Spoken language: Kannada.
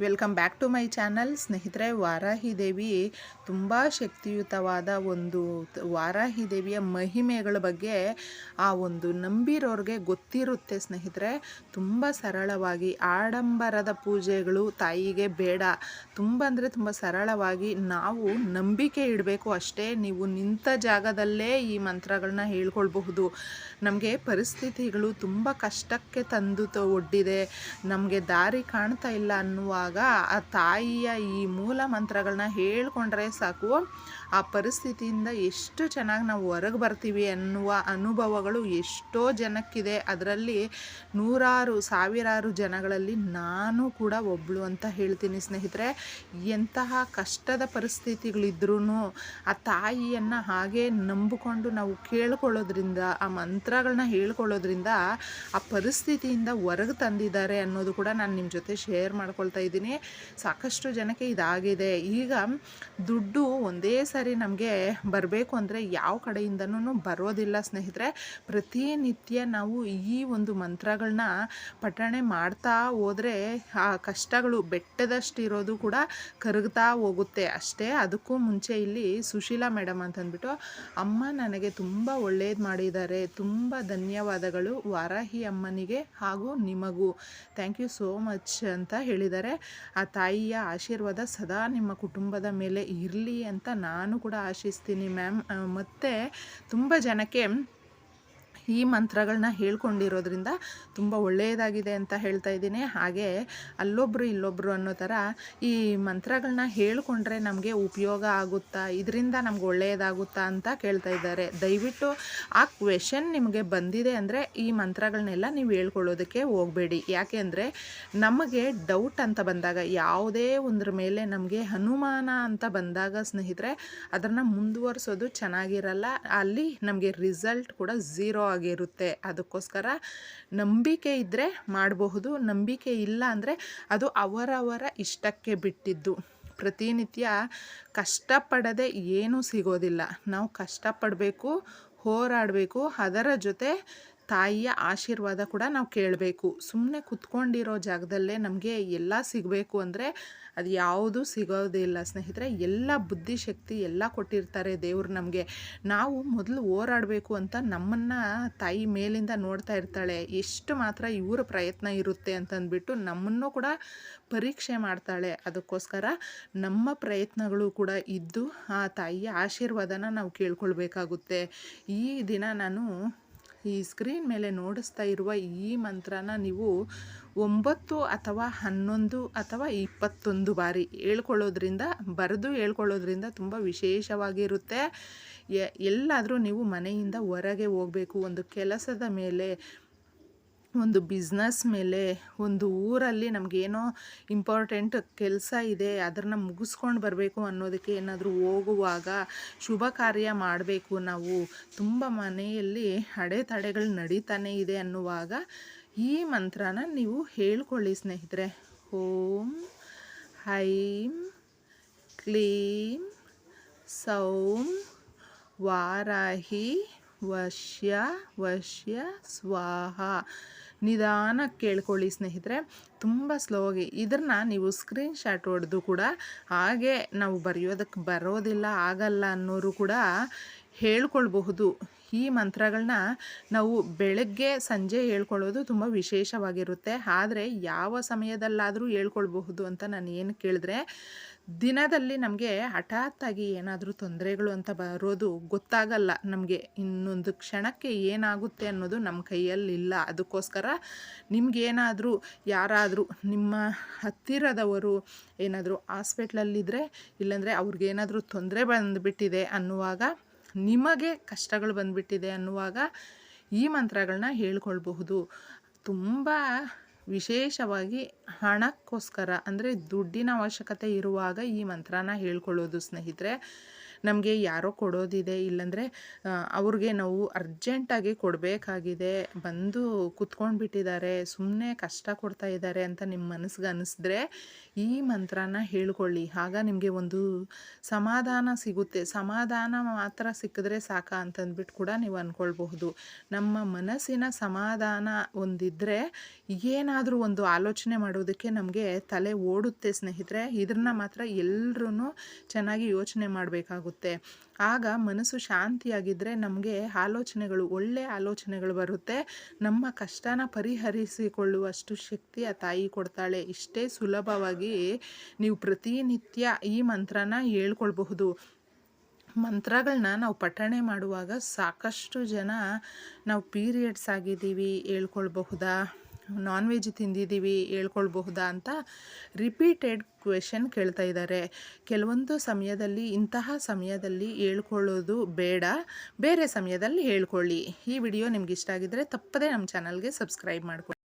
Welcome back to my channel. ಸ್ನೇಹಿತರೆ ವಾರಾಹಿ ದೇವಿ ತುಂಬ ಶಕ್ತಿಯುತವಾದ ಒಂದು ವಾರಾಹಿ ದೇವಿಯ ಮಹಿಮೆಗಳ ಬಗ್ಗೆ ಆ ಒಂದು ನಂಬಿರೋರಿಗೆ ಗೊತ್ತಿರುತ್ತೆ ಸ್ನೇಹಿತರೆ. ತುಂಬ ಸರಳವಾಗಿ ಆಡಂಬರದ ಪೂಜೆಗಳು ತಾಯಿಗೆ ಬೇಡ. ತುಂಬ ಅಂದರೆ ತುಂಬ ಸರಳವಾಗಿ ನಾವು ನಂಬಿಕೆ ಇಡಬೇಕು ಅಷ್ಟೇ. ನೀವು ನಿಂತ ಜಾಗದಲ್ಲೇ ಈ ಮಂತ್ರಗಳನ್ನ ಹೇಳ್ಕೊಳ್ಬಹುದು. ನಮಗೆ ಪರಿಸ್ಥಿತಿಗಳು ತುಂಬ ಕಷ್ಟಕ್ಕೆ ತಂದು ಒಡ್ಡಿದೆ. ನಮಗೆ ದಾರಿ ಕಾಣ್ತಾ ಇಲ್ಲ ಆ ತಾಯಿಯ ಈ ಮೂಲ ಮಂತ್ರಗಳನ್ನ ಹೇಳ್ಕೊಂಡ್ರೆ ಸಾಕು. ಆ ಪರಿಸ್ಥಿತಿಯಿಂದ ಎಷ್ಟು ಚೆನ್ನಾಗಿ ನಾವು ಹೊರಗೆ ಬರ್ತೀವಿ ಅನ್ನುವ ಅನುಭವಗಳು ಎಷ್ಟೋ ಜನಕ್ಕಿದೆ. ಅದರಲ್ಲಿ ನೂರಾರು, ಸಾವಿರಾರು ಜನಗಳಲ್ಲಿ ನಾನು ಕೂಡ ಒಬ್ಬಳು ಅಂತ ಹೇಳ್ತೀನಿ ಸ್ನೇಹಿತರೆ. ಎಂತಹ ಕಷ್ಟದ ಪರಿಸ್ಥಿತಿಗಳಿದ್ರೂ ಆ ತಾಯಿಯನ್ನು ಹಾಗೆ ನಂಬಿಕೊಂಡು ನಾವು ಕೇಳ್ಕೊಳ್ಳೋದ್ರಿಂದ, ಆ ಮಂತ್ರಗಳನ್ನ ಹೇಳ್ಕೊಳ್ಳೋದ್ರಿಂದ, ಆ ಪರಿಸ್ಥಿತಿಯಿಂದ ಹೊರಗೆ ತಂದಿದ್ದಾರೆ ಅನ್ನೋದು ಕೂಡ ನಾನು ನಿಮ್ಮ ಜೊತೆ ಶೇರ್ ಮಾಡ್ಕೊಳ್ತಾ ಇದ್ದೀನಿ. ಸಾಕಷ್ಟು ಜನಕ್ಕೆ ಇದಾಗಿದೆ. ಈಗ ದುಡ್ಡು ಒಂದೇ ಸಾರಿ ನಮಗೆ ಬರಬೇಕು ಅಂದರೆ ಯಾವ ಕಡೆಯಿಂದನೂ ಬರೋದಿಲ್ಲ ಸ್ನೇಹಿತರೆ. ಪ್ರತಿನಿತ್ಯ ನಾವು ಈ ಒಂದು ಮಂತ್ರಗಳನ್ನ ಪಠಣೆ ಮಾಡ್ತಾ ಹೋದರೆ ಆ ಕಷ್ಟಗಳು ಬೆಟ್ಟದಷ್ಟಿರೋದು ಕೂಡ ಕರಗ್ತಾ ಹೋಗುತ್ತೆ. ಅಷ್ಟೇ ಅದಕ್ಕೂ ಮುಂಚೆ ಇಲ್ಲಿ ಸುಶೀಲಾ ಮೇಡಮ್ ಅಂತಂದ್ಬಿಟ್ಟು, ಅಮ್ಮ ನನಗೆ ತುಂಬ ಒಳ್ಳೇದು ಮಾಡಿದ್ದಾರೆ. ತುಂಬ ಧನ್ಯವಾದಗಳು ವಾರಾಹಿ ಅಮ್ಮನಿಗೆ ಹಾಗೂ ನಿಮಗೂ. ಥ್ಯಾಂಕ್ ಯು ಸೋ ಮಚ್ ಅಂತ ಹೇಳಿದ್ದಾರೆ. ಆ ತಾಯಿಯ ಆಶೀರ್ವಾದ ಸದಾ ನಿಮ್ಮ ಕುಟುಂಬದ ಮೇಲೆ ಇರಲಿ ಅಂತ ನಾನು ಕೂಡ ಆಶಿಸ್ತೀನಿ ಮ್ಯಾಮ್. ಮತ್ತು ತುಂಬ ಜನಕ್ಕೆ ಈ ಮಂತ್ರಗಳನ್ನ ಹೇಳ್ಕೊಂಡಿರೋದ್ರಿಂದ ತುಂಬ ಒಳ್ಳೆಯದಾಗಿದೆ ಅಂತ ಹೇಳ್ತಾ ಇದ್ದೀನಿ. ಹಾಗೆ ಅಲ್ಲೊಬ್ಬರು ಇಲ್ಲೊಬ್ಬರು ಅನ್ನೋ ಥರ ಈ ಮಂತ್ರಗಳನ್ನ ಹೇಳ್ಕೊಂಡ್ರೆ ನಮಗೆ ಉಪಯೋಗ ಆಗುತ್ತಾ, ಇದರಿಂದ ನಮ್ಗೆ ಒಳ್ಳೆಯದಾಗುತ್ತಾ ಅಂತ ಕೇಳ್ತಾ ಇದ್ದಾರೆ. ದಯವಿಟ್ಟು ಆ ಕ್ವೆಶನ್ ನಿಮಗೆ ಬಂದಿದೆ ಅಂದರೆ ಈ ಮಂತ್ರಗಳನ್ನೆಲ್ಲ ನೀವು ಹೇಳ್ಕೊಳ್ಳೋದಕ್ಕೆ ಹೋಗಬೇಡಿ. ಯಾಕೆಂದರೆ ನಮಗೆ ಡೌಟ್ ಅಂತ ಬಂದಾಗ, ಯಾವುದೇ ಒಂದ್ರ ಮೇಲೆ ನಮಗೆ ಅನುಮಾನ ಅಂತ ಬಂದಾಗ ಸ್ನೇಹಿತರೆ, ಅದನ್ನು ಮುಂದುವರಿಸೋದು ಚೆನ್ನಾಗಿರಲ್ಲ. ಅಲ್ಲಿ ನಮಗೆ ರಿಸಲ್ಟ್ ಕೂಡ ಝೀರೋ ಆಗಿರುತ್ತೆ ಅದಕ್ಕೋಸ್ಕರ ನಂಬಿಕೆ ಇದ್ದರೆ ಮಾಡಬಹುದು, ನಂಬಿಕೆ ಇಲ್ಲ ಅಂದರೆ ಅದು ಅವರವರ ಇಷ್ಟಕ್ಕೆ ಬಿಟ್ಟಿದ್ದು. ಪ್ರತಿನಿತ್ಯ ಕಷ್ಟಪಡದೆ ಏನೂ ಸಿಗೋದಿಲ್ಲ. ನಾವು ಕಷ್ಟಪಡಬೇಕು, ಹೋರಾಡಬೇಕು, ಅದರ ಜೊತೆ ತಾಯಿಯ ಆಶೀರ್ವಾದ ಕೂಡ ನಾವು ಕೇಳಬೇಕು. ಸುಮ್ಮನೆ ಕುತ್ಕೊಂಡಿರೋ ಜಾಗದಲ್ಲೇ ನಮಗೆ ಎಲ್ಲ ಸಿಗಬೇಕು ಅಂದರೆ ಅದು ಯಾವುದೂ ಸಿಗೋದಿಲ್ಲ ಸ್ನೇಹಿತರೆ, ಎಲ್ಲ ಬುದ್ಧಿಶಕ್ತಿ ಎಲ್ಲ ಕೊಟ್ಟಿರ್ತಾರೆ ದೇವರು ನಮಗೆ. ನಾವು ಮೊದಲು ಹೋರಾಡಬೇಕು ಅಂತ ನಮ್ಮನ್ನು ತಾಯಿ ಮೇಲಿಂದ ನೋಡ್ತಾ ಇರ್ತಾಳೆ. ಎಷ್ಟು ಮಾತ್ರ ಇವರ ಪ್ರಯತ್ನ ಇರುತ್ತೆ ಅಂತಂದ್ಬಿಟ್ಟು ನಮ್ಮನ್ನು ಕೂಡ ಪರೀಕ್ಷೆ ಮಾಡ್ತಾಳೆ. ಅದಕ್ಕೋಸ್ಕರ ನಮ್ಮ ಪ್ರಯತ್ನಗಳು ಕೂಡ ಇದ್ದು ಆ ತಾಯಿಯ ಆಶೀರ್ವಾದನ ನಾವು ಕೇಳ್ಕೊಳ್ಬೇಕಾಗುತ್ತೆ. ಈ ದಿನ ನಾನು ಈ ಸ್ಕ್ರೀನ್ ಮೇಲೆ ನೋಡಿಸ್ತಾ ಇರುವ ಈ ಮಂತ್ರನ ನೀವು ಒಂಬತ್ತು ಅಥವಾ ಹನ್ನೊಂದು ಅಥವಾ ಇಪ್ಪತ್ತೊಂದು ಬಾರಿ ಹೇಳ್ಕೊಳ್ಳೋದ್ರಿಂದ, ಬರೆದು ಹೇಳ್ಕೊಳ್ಳೋದ್ರಿಂದ ತುಂಬ ವಿಶೇಷವಾಗಿರುತ್ತೆ. ಎಲ್ಲಾದರೂ ನೀವು ಮನೆಯಿಂದ ಹೊರಗೆ ಹೋಗಬೇಕು, ಒಂದು ಕೆಲಸದ ಮೇಲೆ ಒಂದು ಬಿಸ್ನೆಸ್ ಮೇಲೆ, ಒಂದು ಊರಲ್ಲಿ ನಮಗೇನೋ ಇಂಪಾರ್ಟೆಂಟ್ ಕೆಲಸ ಇದೆ ಅದನ್ನು ಮುಗಿಸ್ಕೊಂಡು ಬರಬೇಕು ಅನ್ನೋದಕ್ಕೆ ಏನಾದರೂ ಹೋಗುವಾಗ ಶುಭ ಕಾರ್ಯ ಮಾಡಬೇಕು ನಾವು. ತುಂಬ ಮನೆಯಲ್ಲಿ ಅಡೆತಡೆಗಳು ನಡೀತಾನೆ ಇದೆ ಅನ್ನುವಾಗ ಈ ಮಂತ್ರನ ನೀವು ಹೇಳ್ಕೊಳ್ಳಿ ಸ್ನೇಹಿತರೆ. ಓಂ ಹೈಂ ಕ್ಲೀಂ ಸೌಂ ವಾರಾಹಿ ವಶ್ಯ ವಶ್ಯ ಸ್ವಾಹ. ನಿಧಾನ ಕೇಳ್ಕೊಳ್ಳಿ ಸ್ನೇಹಿತರೆ. ತುಂಬ ಸ್ಲೋಗಿ ಇದನ್ನು ನೀವು ಸ್ಕ್ರೀನ್ ಶಾಟ್ ಹೊಡೆದು ಕೂಡ ಹಾಗೆ ನಾವು ಬರೆಯೋದಕ್ಕೆ ಬರೋದಿಲ್ಲ, ಆಗಲ್ಲ ಅನ್ನೋರು ಕೂಡ ಹೇಳ್ಕೊಳ್ಬಹುದು. ಈ ಮಂತ್ರಗಳನ್ನ ನಾವು ಬೆಳಗ್ಗೆ, ಸಂಜೆ ಹೇಳ್ಕೊಳ್ಳೋದು ತುಂಬ ವಿಶೇಷವಾಗಿರುತ್ತೆ. ಆದರೆ ಯಾವ ಸಮಯದಲ್ಲಾದರೂ ಹೇಳ್ಕೊಳ್ಬಹುದು ಅಂತ ನಾನು ಏನು ಕೇಳಿದ್ರೆ ದಿನದಲ್ಲಿ ನಮಗೆ ಹಠಾತ್ತಾಗಿ ಏನಾದರೂ ತೊಂದರೆಗಳು ಅಂತ ಬರೋದು ಗೊತ್ತಾಗಲ್ಲ. ನಮಗೆ ಇನ್ನೊಂದು ಕ್ಷಣಕ್ಕೆ ಏನಾಗುತ್ತೆ ಅನ್ನೋದು ನಮ್ಮ ಕೈಯಲ್ಲಿಲ್ಲ ಅದಕ್ಕೋಸ್ಕರ ನಿಮಗೇನಾದರೂ ಯಾರಾದರೂ ನಿಮ್ಮ ಹತ್ತಿರದವರು ಏನಾದರೂ ಹಾಸ್ಪಿಟ್ಲಲ್ಲಿದ್ದರೆ ಇಲ್ಲಾಂದರೆ ಅವ್ರಿಗೇನಾದರೂ ತೊಂದರೆ ಬಂದುಬಿಟ್ಟಿದೆ ಅನ್ನುವಾಗ, ನಿಮಗೆ ಕಷ್ಟಗಳು ಬಂದುಬಿಟ್ಟಿದೆ ಅನ್ನುವಾಗ ಈ ಮಂತ್ರಗಳನ್ನ ಹೇಳ್ಕೊಳ್ಬಹುದು. ತುಂಬ ವಿಶೇಷವಾಗಿ ಹಣಕ್ಕೋಸ್ಕರ ಅಂದರೆ ದುಡ್ಡಿನ ಅವಶ್ಯಕತೆ ಇರುವಾಗ ಈ ಮಂತ್ರನ ಹೇಳ್ಕೊಳ್ಳೋದು ಸ್ನೇಹಿತರೆ. ನಮಗೆ ಯಾರೋ ಕೊಡೋದಿದೆ, ಇಲ್ಲಾಂದರೆ ಅವ್ರಿಗೆ ನಾವು ಅರ್ಜೆಂಟಾಗಿ ಕೊಡಬೇಕಾಗಿದೆ, ಬಂದು ಕುತ್ಕೊಂಡು ಬಿಟ್ಟಿದ್ದಾರೆ ಸುಮ್ಮನೆ ಕಷ್ಟ ಕೊಡ್ತಾ ಇದ್ದಾರೆ ಅಂತ ನಿಮ್ಮ ಮನಸ್ಸಿಗೆ ಅನ್ನಿಸಿದ್ರೆ ಈ ಮಂತ್ರನ ಹೇಳ್ಕೊಳ್ಳಿ. ಆಗ ನಿಮಗೆ ಒಂದು ಸಮಾಧಾನ ಸಿಗುತ್ತೆ. ಸಮಾಧಾನ ಮಾತ್ರ ಸಿಕ್ಕಿದ್ರೆ ಸಾಕ ಅಂತಂದ್ಬಿಟ್ಟು ಕೂಡ ನೀವು ಅಂದ್ಕೊಳ್ಬಹುದು ನಮ್ಮ ಮನಸ್ಸಿನ ಸಮಾಧಾನ ಒಂದಿದ್ದರೆ ಏನಾದರೂ ಒಂದು ಆಲೋಚನೆ ಮಾಡೋದಕ್ಕೆ ನಮಗೆ ತಲೆ ಓಡುತ್ತೆ ಸ್ನೇಹಿತರೆ. ಇದನ್ನ ಮಾತ್ರ ಎಲ್ಲರೂ ಚೆನ್ನಾಗಿ ಯೋಚನೆ ಮಾಡಬೇಕಾಗುತ್ತೆ. ಆಗ ಮನಸ್ಸು ಶಾಂತಿಯಾಗಿದ್ದರೆ ನಮಗೆ ಆಲೋಚನೆಗಳು ಒಳ್ಳೆಯ ಆಲೋಚನೆಗಳು ಬರುತ್ತೆ. ನಮ್ಮ ಕಷ್ಟನ ಪರಿಹರಿಸಿಕೊಳ್ಳುವಷ್ಟು ಶಕ್ತಿ ಆ ತಾಯಿ ಕೊಡ್ತಾಳೆ. ಇಷ್ಟೇ ಸುಲಭವಾಗಿ ನೀವು ಪ್ರತಿನಿತ್ಯ ಈ ಮಂತ್ರನ ಹೇಳ್ಕೊಳ್ಬಹುದು. ಮಂತ್ರಗಳನ್ನ ನಾವು ಪಠಣೆ ಮಾಡುವಾಗ ಸಾಕಷ್ಟು ಜನ ನಾವು ಪೀರಿಯಡ್ಸ್ ಆಗಿದ್ದೀವಿ, ಹೇಳ್ಕೊಳ್ಬಹುದಾ? ನಾನ್ ವೆಜ್ ತಿಂದಿದ್ದೀವಿ ಹೇಳ್ಕೊಳ್ಬಹುದಾ ಅಂತ ರಿಪೀಟೆಡ್ ಕ್ವೆಶನ್ ಕೇಳ್ತಾ ಇದ್ದಾರೆ. ಕೆಲವೊಂದು ಸಮಯದಲ್ಲಿ, ಇಂತಹ ಸಮಯದಲ್ಲಿ ಹೇಳ್ಕೊಳ್ಳೋದು ಬೇಡ. ಬೇರೆ ಸಮಯದಲ್ಲಿ ಹೇಳ್ಕೊಳ್ಳಿ. ಈ ವಿಡಿಯೋ ನಿಮ್ಗೆ ಇಷ್ಟ ಆಗಿದ್ದರೆ ತಪ್ಪದೇ ನಮ್ಮ ಚಾನಲ್ಗೆ ಸಬ್ಸ್ಕ್ರೈಬ್ ಮಾಡ್ಕೊಳ್ಳಿ